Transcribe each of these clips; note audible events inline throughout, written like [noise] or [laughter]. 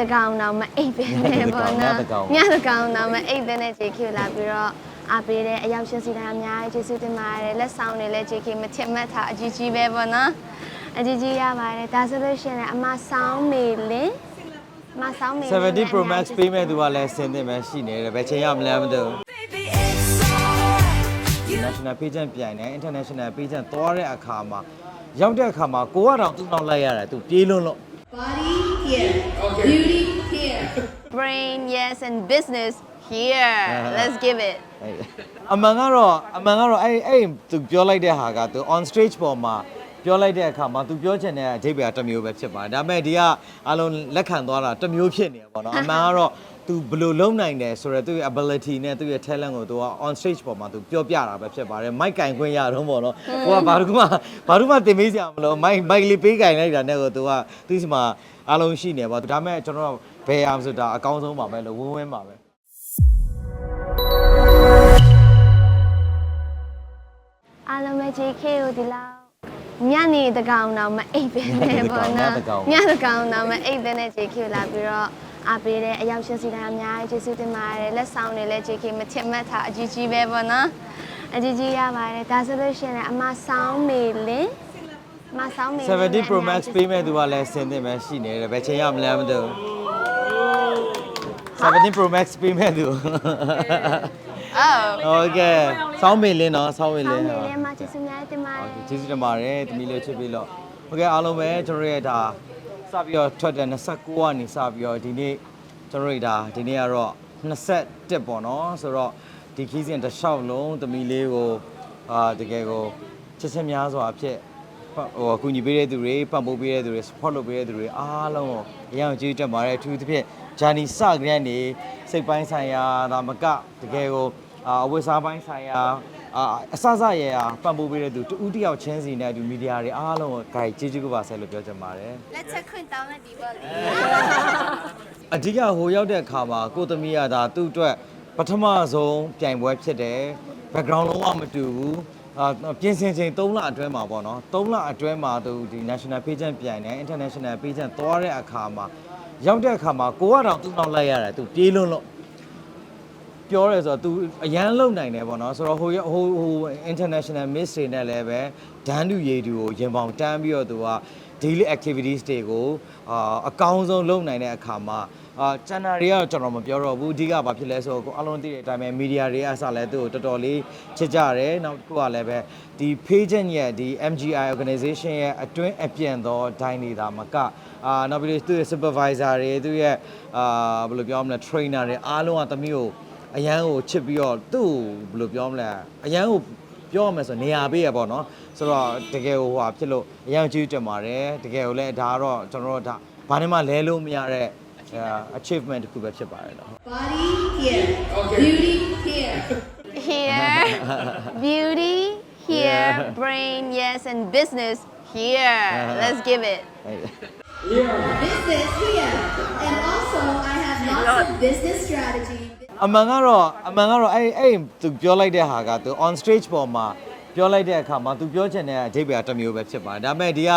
တကောင်တော့မအိပ်ပဲနဲ့ပေါ့နော်ညတကောင်ညတကောင်တော့မအိပ်ပဲနဲ့ JK ကိုလာပြီးတော့အားပေးတဲ့အရောက်ရှင်စီတိုင်းအများကြီးကျေးဇူးတင်ပါတယ်လက်ဆောင်တွေလည်း JK မချစ်မတ်ထားအကြီးကြီးပဲပေါ့နော်အကြီးကြီးရပါတယ်ဒါဆိုလို့ရှိရင်လည်းအမဆောင်းမေလင်းအမဆောင်းမေလင်း70 Pro Max ပေးမဲ့သူကလည်းဆင်းသင့်ပဲရှိနေတယ်ဘယ်ချိန်ရောက်မလဲမသိဘူး Baby, it's alright. You National Pageant ပြိုင်တယ် International Pageant သွားတဲ့အခါမှာရောက်တဲ့အခါမှာကိုကတော့သူ့နောက်လိုက်ရတယ်သူပြေးလွန်းလို့ Body here. Beauty here. Brain yes and business here let's give it အဲ့အမှန်ကတော့အမှန်ကတော့အဲ့အဲ့သူပြောလိုက်တဲ့ဟာကသူ on stage ပေါ်မှာပြောလိုက်တဲ့အခါမှာသူပြောချင်တဲ့အဓိပ္ပာယ်တစ်မျိုးပဲဖြစ်ပါတယ်ဒါပေမဲ့ဒီကအလုံးလက်ခံသွားတာတစ်မျိုးဖြစ်နေရပါတော့အမှန်ကတော့ သူဘယ်လိုလုပ်နိုင်တယ်ဆိုတော့သူ့ရဲ့ ability နဲ့သူ့ရဲ့ talent ကိုသူက on stage ပေါ်မှာသူပြောပြတာပဲဖြစ်ပါတယ် mic ကင်ခွင့်ရတော့ပေါ့နော်ကိုကဘာလို့မှဘာလို့မှတင်မေးစရာမလို mic mic လေးပေးကင်လိုက်တာနဲ့ကိုသူကသူ့စီမှာအလုံးရှိနေပါဒါပေမဲ့ကျွန်တော်တို့ဘယ်အောင်ဆိုတာအကောင်းဆုံးပါပဲလို့ဝင်းဝင်းပါပဲအားလုံးပဲ JK ကိုဒီလောက်ညနေတကောင်တော့မအိပ်ပဲနဲ့ပေါ့နော်ညတကောင်ညတကောင်တော့မအိပ်ပဲနဲ့ JK ကိုလာပြီးတော့ အားပေးတဲ့အရောက်ရှင်စီတိုင်းအများကြီးကျေးဇူးတင်ပါတယ်လက်ဆောင်တွေလည်း JK မချစ်မတ်ထားအကြီးကြီးပဲပေါ့နော်အကြီးကြီးရပါတယ်ဒါဆိုလို့ရှိရင်လည်းအမဆောင်းမေလင်းအမဆောင်းမေလင်း70 Pro Max ပေးမဲ့သူကလည်းဆင်းသင့်ပဲရှိနေတယ်ဘယ်ချိန်ရောက်မလဲမသိဘူး70 Pro Max ပေးမဲ့သူ အော်ဟုတ်ကဲ့စောင်းမေလင်းနော်စောင်းမေလဆောင်းင်းမေဟုတ်လင်းအမကျေးဇူးများတင်ပါတယ် ကျေးဇူးတင်ပါတယ်တမီးလေးချစ်ပြီးတော့ဟုတ်ကဲ့အားလုံးပဲကျွန်တော်တို့ရဲ့ဒါ စပြီးတော့ထွက်တဲ့29ကနေစပြီးတော့ဒီနေ့ကျွန်တော်တို့ဒါဒီနေ့ကတော့21ပေါ့နော်ဆိုတော့ဒီခီးစဉ်တစ်လျှောက်လုံးတမီးလေးကိုအာတကယ်ကိုချစ်ချင်းများစွာအဖြစ်ဟိုအကူညီပေးတဲ့သူတွေပံ့ပိုးပေးတဲ့သူတွေ support လုပ်ပေးတဲ့သူတွေအားလုံးကိုအရင်ကကျေးဇူးတင်ပါတယ်အထူးသဖြင့် journey စကြတဲ့နေစိတ်ပိုင်းဆိုင်ရာဒါမကတကယ်ကိုအာအဝတ်စားပိုင်းဆိုင်ရာ အာအစစရဲရာပံ့ပိုးပေးတဲ့သူတူတယောက်ချင်းစီနဲ့ဒီမီဒီယာတွေအားလုံးကိုဂိုက်ကျေးဇူးကပါဆက်လို့ပြောချင်ပါတယ်လက်ချက်ခွင့်တောင်းတဲ့ဒီပေါ့လေအဓိကဟိုရောက်တဲ့အခါမှာကိုသမီးကဒါသူ့အတွက်ပထမဆုံးပြိုင်ပွဲဖြစ်တယ် background လုံးဝမတူဘူးအာပြင်ဆင်ချိန်3လအတွင်းမှာပေါ့နော်3လအတွင်းမှာသူဒီ national pageant ပြိုင်တယ် international pageant သွားတဲ့အခါမှာရောက်တဲ့အခါမှာကိုကတော့သူ့နောက်လိုက်ရတယ်သူပြေးလွန်းလို့ ပြောရဲဆိုတော့ तू အရန်လုံနိုင်တယ်ပေါ့နော်ဆိုတော့ဟိုရဟိုဟို international miss တွေနဲ့လည်းပဲဒန်းတူရေတူကိုရင်ပေါင်တန်းပြီးတော့ तू က daily activities တွေကိုအာအကောင်းဆုံးလုပ်နိုင်တဲ့အခါမှာအာကျန်တာတွေကတော့ကျွန်တော်မပြောတော့ဘူးအဓိကဘာဖြစ်လဲဆိုတော့ကိုအလုံးသိတဲ့အတိုင်းပဲ media တွေအစားလဲသူ့ကိုတော်တော်လေးချစ်ကြတယ်နောက်တစ်ခုကလည်းပဲဒီ page ရဲ့ဒီ MGI organization ရဲ့အတွင်းအပြင်သောဒိုင်းနေတာမကအာနောက်ပြီးသူ့ရဲ့ supervisor တွေသူ့ရဲ့အာဘယ်လိုပြောမလဲ trainer တွေအားလုံးကသမီးကို အရန်ကိုချစ်ပြီးတော့သူ့ကိုဘယ်လိုပြောမလဲအရန်ကို ပြောရမယ်ဆိုနေရာပေးရပေါ့နော်ဆိုတော့တကယ်ဟိုဟာဖြစ်လို့အရင်ကျေးဇူးတင်ပါတယ်တကယ်ကိုလည်းဒါကတော့ကျွန်တော်တို့ဒါဘာနဲ့မှလဲလို့မရတဲ့အဲ achievement တစ်ခုပဲဖြစ်ပါတယ်နော် Body here. Beauty here. here [laughs] beauty here brain yes and business here let's give it Business here. And also, I have lots of business strategy. အမှန်ကတော့အမှန်ကတော့အဲ့အဲ့သူပြောလိုက်တဲ့ဟာကသူ on stage ပေါ်မှာပြောလိုက်တဲ့အခါမှာသူပြောချင်တဲ့အဓိပ္ပာယ်တစ်မျိုးပဲဖြစ်ပါတယ်ဒါပေမဲ့ဒီက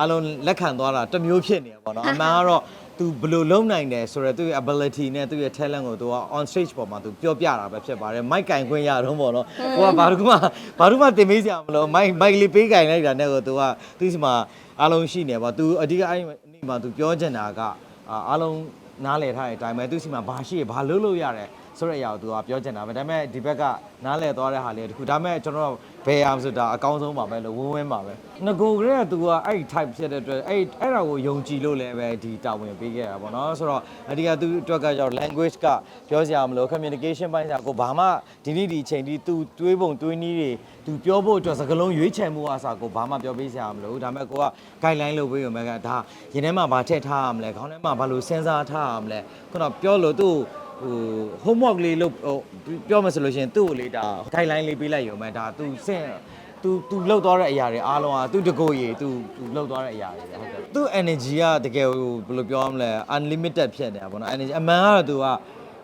အလုံးလက်ခံသွားတာတစ်မျိုးဖြစ်နေရပါတော့အမှန်ကတော့သူဘယ်လိုလုပ်နိုင်တယ်ဆိုတော့သူ့ရဲ့ ability နဲ့သူ့ရဲ့ talent ကိုသူက on stage ပေါ်မှာသူပြောပြတာပဲဖြစ်ပါတယ် mic ကင်ခွင့်ရတော့ပေါ့နော်ကိုကဘာလို့မှဘာလို့မှတင်မေးစရာမလို mic mic လေးပေးကင်လိုက်တာနဲ့ကိုသူကသူ့စီမှာအလုံးရှိနေပါသူအဓိကအဲ့ဒီမှာသူပြောချင်တာကအာအလုံး နားလည်ထားတဲ့အတိုင်းပဲသူ့စီမှာဘာရှိရဘာလုပ်လို့ရတယ်ဆိုတဲ့အရာကိုသူကပြောချင်တာပဲဒါပေမဲ့ဒီဘက်ကနားလဲသွားတဲ့ဟာလေးတခုဒါပေမဲ့ကျွန်တော်တို့ဘယ်အောင်ဆိုတာအကောင်းဆုံးပါပဲလို့ဝင်းဝင်းပါပဲငကိုကလေးကသူကအဲ့ဒီ type ဖြစ်တဲ့အတွက်အဲ့အဲ့ဒါကိုယုံကြည်လို့လည်းပဲဒီတာဝန်ပေးခဲ့တာပေါ့နော်ဆိုတော့အဓိကသူအတွက်ကကြောင့် language ကပြောစရာမလို communication ပိုင်းစာကိုဘာမှဒီနေ့ဒီအချိန်ဒီသူတွေးပုံတွေးနည်းတွေသူပြောဖို့အတွက်စကားလုံးရွေးချယ်မှုအစားကိုဘာမှပြောပေးစရာမလိုဒါပေမဲ့ကိုက guideline လုပ်ပေးရုံပဲကဒါရင်ထဲမှာဘာထည့်ထားရမလဲခေါင်းထဲမှာဘာလို့စဉ်းစားထာရမလဲခုနပြောလို့သူ့ ဟို homework လေးလုပ်ဟိုပြောမှဆိုလို့ရှိရင်သူ့ကိုလေးဒါ guideline လေးပေးလိုက်ရုံပဲဒါ तू စင့် तू तू လောက်သွားတဲ့အရာတွေအားလုံးอ่ะ तू တကိုယ်ရည် तू तू လောက်သွားတဲ့အရာတွေပဲဟုတ်တယ်သူ့ energy ကတကယ်ဟိုဘယ်လိုပြောရမလဲ unlimited ဖြစ်နေတာပေါ့နော် energy အမှန်ကတော့ तू က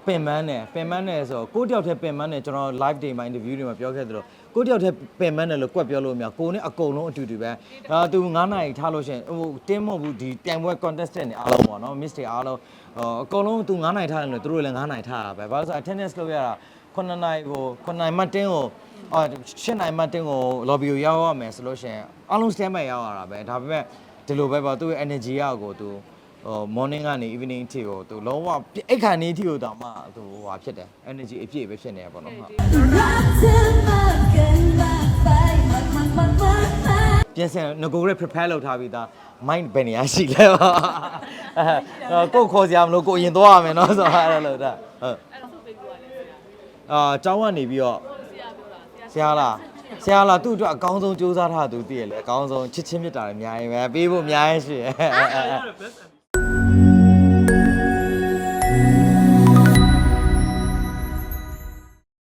ပင်ပန်းတယ်ပင်ပန်းတယ်ဆိုတော့ကိုယ့်တယောက်တည်းပင်ပန်းတယ်ကျွန်တော် live day မှာ interview တွေမှာပြောခဲ့သလိုကိုတယောက်တည်းပင်မနဲ့လို့ကွက်ပြောလို့မရကိုနဲ့အကုန်လုံးအတူတူပဲဒါသူ9နာရီထားလို့ရှရင်ဟိုတင်းမဟုတ်ဘူးဒီပြိုင်ပွဲ contestant တွေအားလုံးပေါ့နော် miss တွေအားလုံးဟိုအကုန်လုံးသူ9နာရီထားတယ်လို့သူတို့လည်း9နာရီထားတာပဲဘာလို့လဲဆိုတော့ attendance လုပ်ရတာ9နာရီကို9နာရီမှတင်းကိုအာ10နာရီမှတင်းကို lobby ကိုရောက်ရမယ်ဆိုလို့ရှရင်အားလုံး stand by ရောက်ရတာပဲဒါပေမဲ့ဒီလိုပဲပေါ့သူ့ရဲ့ energy ရကိုသူ ဟို morning ကနေ evening အထိကိုသူလုံးဝအိတ်ခံနေအထိကိုတောင်မှသူဟိုဟာဖြစ်တယ် energy အပြည့်ပဲဖြစ်နေတာပေါ့နော်ဟုတ်ပြင်ဆင်ငကိုရဲ prepare လုပ်ထားပြီးသား mind ဘယ်နေရာရှိလဲကိုခေါ်စရာမလိုကိုရင်သွားရမယ်နော်ဆိုတော့အဲ့လိုလုပ်တာဟုတ်အာကျောင်းကနေပြီးတော့ဆရာလားဆရာလားသူ့အတွက်အကောင်းဆုံးစူးစမ်းထားသူတည်ရလေအကောင်းဆုံးချစ်ချင်းမြတ်တာလည်းအများကြီးပဲပေးဖို့အများကြီးရှိရဲ့